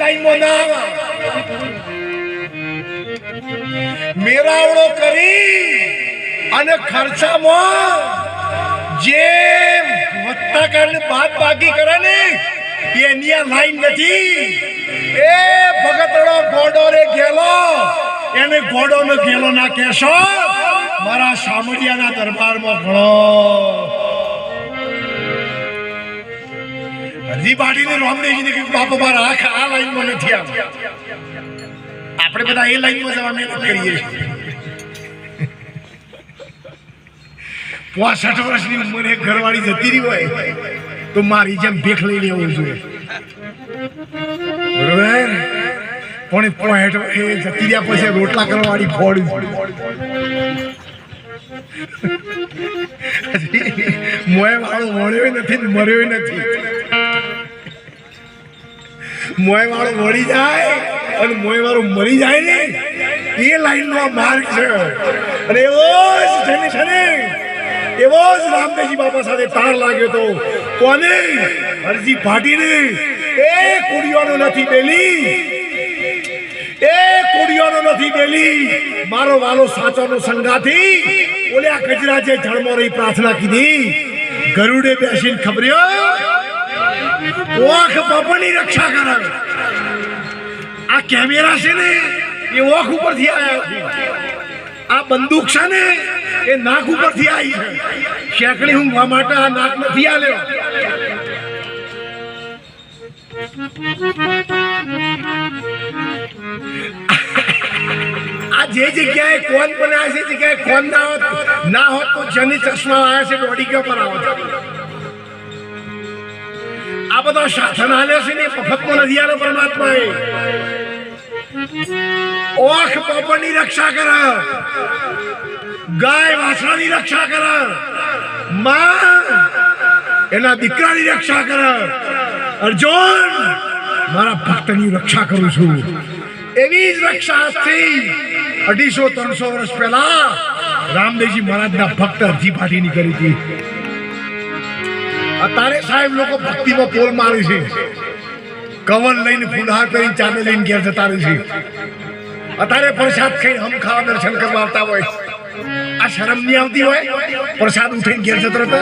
લાઈનમાં ના આવે. મેળાવડો કરી અને ખર્ચામાં જે વધતા કારણે બાદ બાકી કરે ને, એની આ લાઈન નથી. એ ભગતડો ગોડો રે ગેલો એને ગોડો નો ગેલો ના કહેશો. મારા સામડિયાના દરબારમાં ઘણો પાટીને રામદેવજીને કહ્યું બાપા, મારા આખ આ લાઈનમાં નથી આવ્યા આપણે બધા એ લાઈનમાં જવા મહેનત કરીએ પોસઠ વર્ષની ઉંમરે ઘરવાળી જતી રહી હોય, તો મારી જેમ ભેખ લઈ લેવું જોઈએ. બરોબર? પણ પોઈન્ટ એ જતી રહ્યા પછી રોટલા કરવાવાળી ફોડ મોય વાળો મળ્યો નથી મર્યો નથી. મોય વાળો મળી જાય અને મોય વાળો મરી જાય ને, એ લાઈનનો આ માર્ગ છે. અને એવો જ જેને છે ને એવો જ રામદેવજી બાપા સાથે તાર લાગ્યો તો કોને? હરજી ફાટીને એ કુડીઓનો નથી બેલી. એ કુડીઓનો નથી બેલી. મારો વાલો સાચોનો સંગાથી ઓલ્યા કચરા જે જળમો રહી પ્રાર્થના કીધી. ગરુડે બેસીને ખબર્યો ઓખ બાપાની રક્ષા કરાવે. આ કેમેરા છે ને, એ ઓખ ઉપરથી આવ્યા આ બંદૂક છે ને, એ નાક ઉપરથી આવી છે. શેકડી ઊંઘવા માટે આ નાક નથી આલ્યો. આ જે જગ્યાએ કોન બનાવે છે જગ્યાએ કોન ના હોત ના હોત તો જેની ચશ્મા આવ્યા છે દોડી ગયો પર આવત આ બધા સાધન હાલે છે ને મફતમાં નથી આલો પરમાત્માએ. ઓખ પોપરની રક્ષા કર, ગાય વાછડાની રક્ષા કર, માં એના દીકરાની રક્ષા કર. અર્જુન, મારા ભક્તની રક્ષા કરું છું. એવી જ રક્ષા આજથી અઢીસો ત્રણસો વર્ષ પહેલા રામદેવજી મહારાજના ભક્ત અરજી પાટીની કરી હતી. અત્યારે સાહેબ લોકો ભક્તિમાં પોલ મારે છે. કવર લઈને ફૂલહાર કરીને ચાંદ લઈને ઘેર જતા રહે છે. અત્યારે પ્રસાદ ખાઈને હમ ખાવા દર્શન કરવા આવતા હોય. આ શરમ નહીં આવતી હોય? પ્રસાદ ઉઠીને ઘેર જતો રહેતો?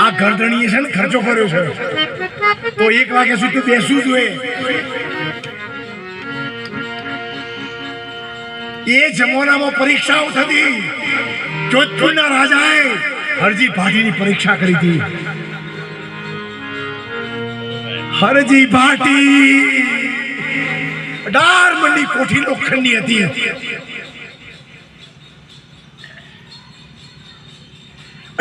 આ ગરદણીએ છે ને ખર્ચો કર્યો છે. તો એક વાગ્યા સુધી બેસવું જોઈએ. એ જમાનામાં પરીક્ષાઓ થતી. જોધપુરના રાજાએ હરજી ભાટીની પરીક્ષા કરી હતી. હરજી ભાટી. અઢાર મંડી કોઠી લોખંડની હતી.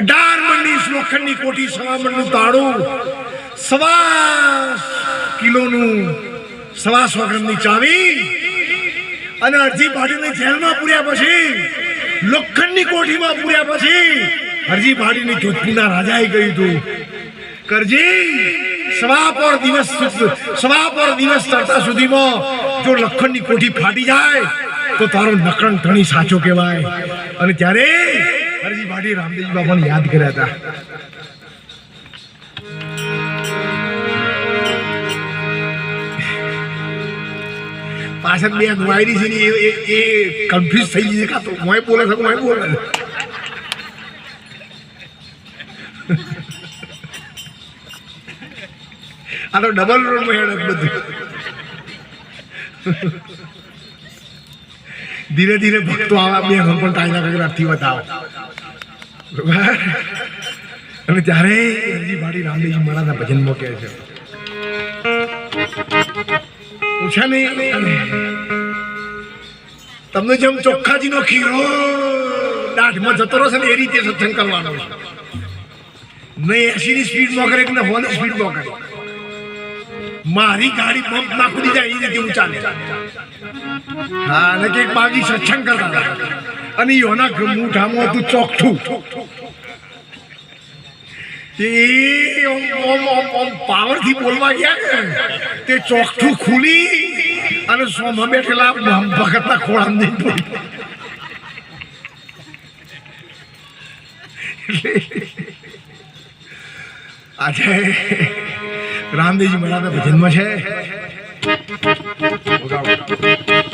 અઢાર મંડી લોખંડની કોઠી સવા મણનું તાળું, સવા કિલોનું, સવા સો ગ્રામની ચાવી અને અરજી ભાટીને જેલમાં પૂર્યા પછી, લોખંડની કોઠીમાં પૂર્યા પછી હરજી ભાટીની જોધપુરના રાજાએ કહ્યું હતું, કરજી સવા દિવસ સવા પર દિવસ ચડતા સુધીમાં જો લખણની કોઠી ફાટી જાય, તો તારો નકરણ ધણી સાચો કહેવાય. અને ત્યારે હરજી ભાટી રામદેવજી બાબાને યાદ કર્યા હતા. પાછળ બે નુવાયરી છે ને એ કન્ફ્યુઝ થઈ ગઈ કાં તો મોય બોલે છે મોય બોલે છે? આ તો ડબલ રોડમાં બધું. ધીરે ધીરે ભક્તો આવા, બે પણ તાજના કગરાથી બતાવો અને ત્યારે હરજી ભાડી રામદેવજી મહારાજના ભજનમાં કહે છે, પૂછા નહીં તમને જેમ ચોખ્ખાજીનો ખીરો દાઢમાં જતો રહેશે ને એ રીતે સત્સંગ કરવાનો છે. નહીં ની સ્પીડમાં કરે કે સો સ્પીડ સ્પીડમાં કરે. મારી ગાડી પંપ નાખી જાય એ રીતે હું ચાલે. હા, અને કે બાજી સત્સંગ કરતા અને યોના મૂઠામાં હતું ચોકઠું. પાવરથી બોલવા ગયા તે ચોકઠું ખુલી અને સોમાં બેઠેલા ભગતના ખોળામાં નહીં પડી આજે રામદેવજી મહારાજના ભજનમાં છે.